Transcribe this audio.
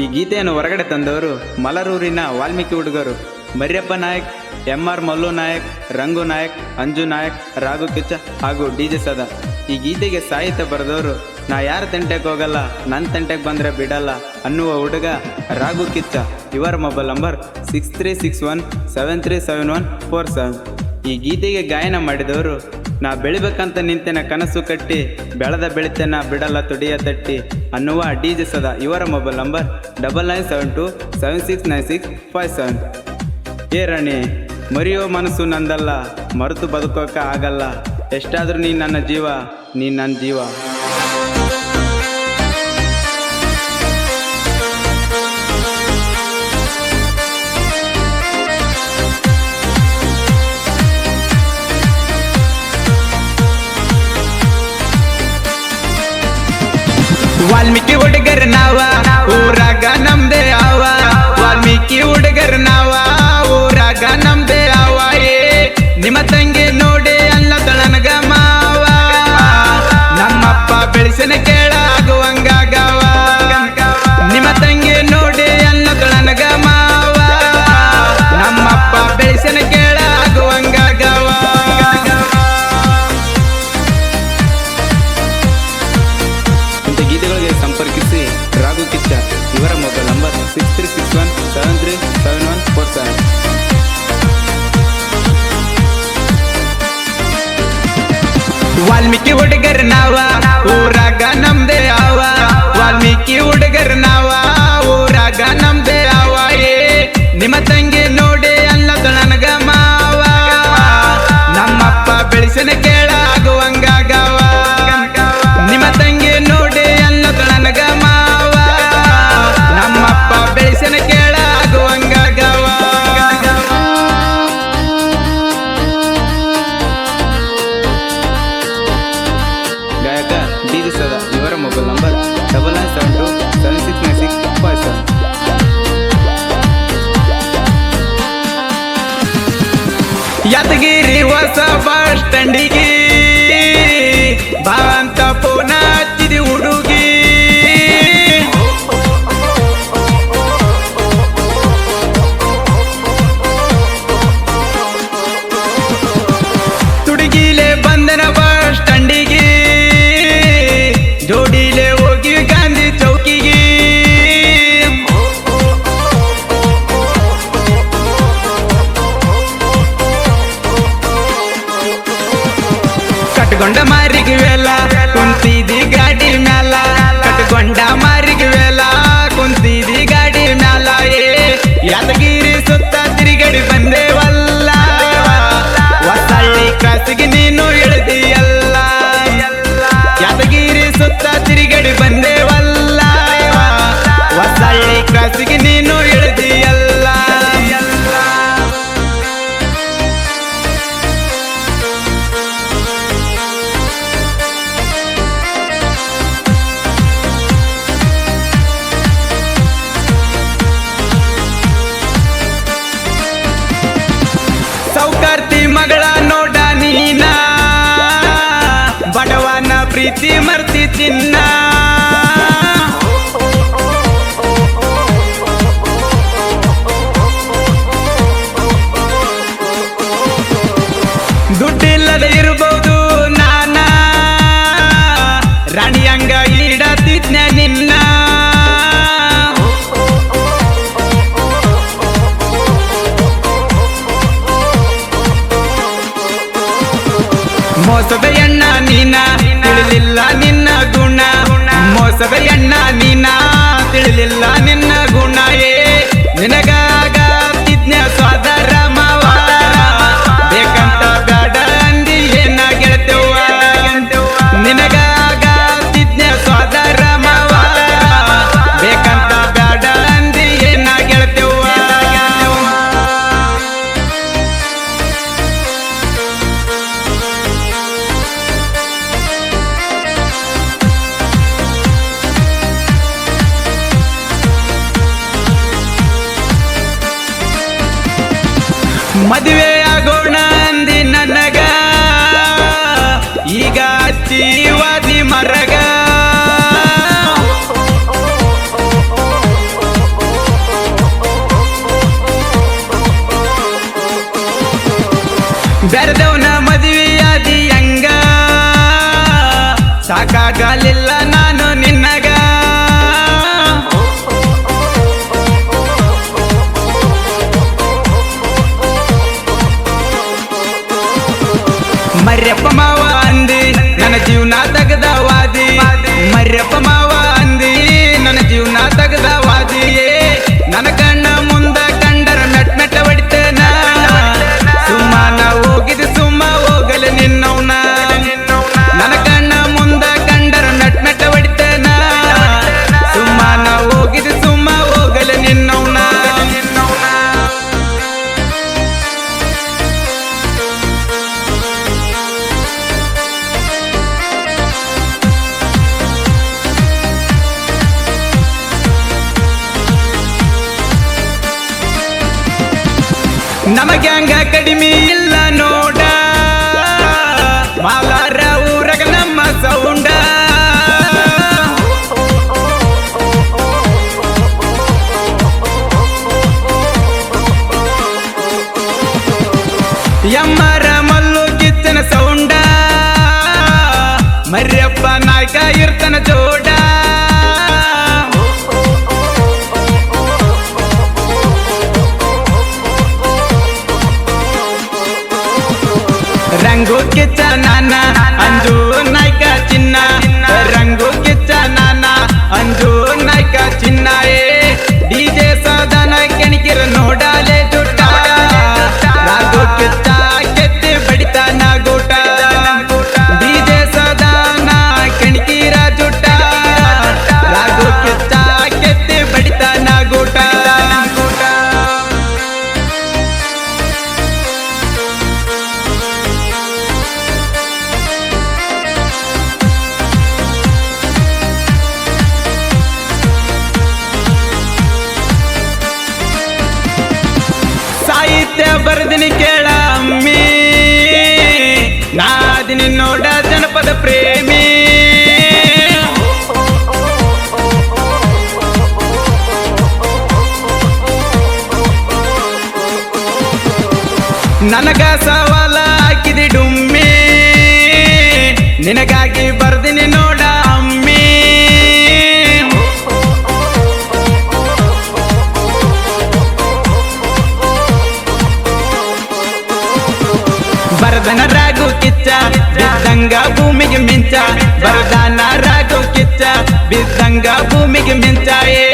ಈ ಗೀತೆಯನ್ನು ಹೊರಗಡೆ ತಂದವರು ಮಲರೂರಿನ ವಾಲ್ಮೀಕಿ ಹುಡುಗರು. ಮರಿಯಪ್ಪ ನಾಯಕ್ ಎಂ ಆರ್ ಮಲ್ಲು ನಾಯಕ್, ರಂಗು ನಾಯಕ್, ಅಂಜು ನಾಯಕ್, ರಾಘು ಕಿಚ್ಚ ಹಾಗೂ ಡಿ ಜೆ ಸದಾ. ಈ ಗೀತೆಗೆ ಸಾಹಿತ್ಯ ಬರೆದವರು, ನಾ ಯಾರ ತಂಟೆಗೆ ಹೋಗಲ್ಲ ನನ್ನ ತಂಟೆಗೆ ಬಂದರೆ ಬಿಡಲ್ಲ ಅನ್ನುವ ಹುಡುಗ ರಾಘು ಕಿಚ್ಚ. ಇವರ mobile number six three six one seven three seven one four seven. ಈ ಗೀತೆಗೆ ಗಾಯನ ಮಾಡಿದವರು ನಾ ಬೆಳಿಬೇಕಂತ ನಿಂತೆನ ಕನಸು ಕಟ್ಟಿ, ಬೆಳೆದ ಬೆಳಿತೆನ ಬಿಡಲ್ಲ ತುಡಿಯ ತಟ್ಟಿ ಅನ್ನುವ ಡಿ ಜೆ ಸದಾ. ಇವರ mobile number double nine seven two seven six nine six five seven. ಏ ರಾಣಿ ಮರೆಯೋ ಮನಸ್ಸು ನಂದಲ್ಲ, ಮರೆತು ಬದುಕೋಕೆ ಆಗಲ್ಲ. ಎಷ್ಟಾದರೂ ನೀನು ನನ್ನ ಜೀವ, ನೀನು ನನ್ನ ಜೀವ. ವಾಲ್ಮೀಕಿ ಹುಡುಗರ್ ನಾವ ವಾಲ್ಮೀಕಿ ಹುಡುಗರ್ ನಾವ ಯಾದಗಿರಿ ಹೊಸ ಬಸ್ ಸ್ಟ್ಯಾಂಡಿಗೆ ಭಾವಂತ ಪೋನ ಕಟ್ಕೊಂಡ ಮಾರಿಗೆ ವೇಲ, ಕುಂತಿದಿ ಗಾಡಿ ಮ್ಯಾಲ. ಕಟ್ಕೊಂಡ ಮಾರಿಗೆ ವೇಲ, ಕುಂತಿದಿ ಗಾಡಿ ಮ್ಯಾಲ. ಏ, ಯಾದಗಿರಿ ಸುತ್ತ ತಿರುಗಡಿ ಬಂದೇವಲ್ಲ ಪ್ರೀತಿ ಮರ್ತಿ ತಿನ್ನ. ದುಡ್ಡಿಲ್ಲದೆ ಇರಬಹುದು ನಾನ. ರಾಣಿಯಂಗ ಈಡತಿದ್ನ ನಿನ್ನ. ಮೋಸದ ಎಣ್ಣ ನೀನ. ಮೋಸದ ನೀನಾ ತಿಳಿಲಿಲ್ಲ ನಿನ್ನ ಮದುವೆ ಆಗೋಣ ಅಂದಿ ನನಗ. ಈಗ ಜೀವಾದಿ ಮರಗ. ಬೆರೆದವನ ಮದುವೆಯಾದಿ ಹಂಗ. ಸಾಕಾಗಲಿಲ್ಲ ನಮಗ್ಯಾಂಗ ಕಡಿಮೆ ಇಲ್ಲ ನೋಡ. ಮಾಲಾರ ಊರಗ ನಮ್ಮ ಸೌಂಡ. ಎಮ್ಮರ ಮಲ್ಲು ಕಿತ್ತನ ಸೌಂಡ. ಮರ್ಯಪ್ಪ ನಾಯ್ಕ ಇರ್ತನ ಜೋಡ. ప్రేమి ನನಗ ಸವಾಲ ಹಾಕಿದಿ ಡುಮ್ಮಿ ನಿನಗಾಗಿ está.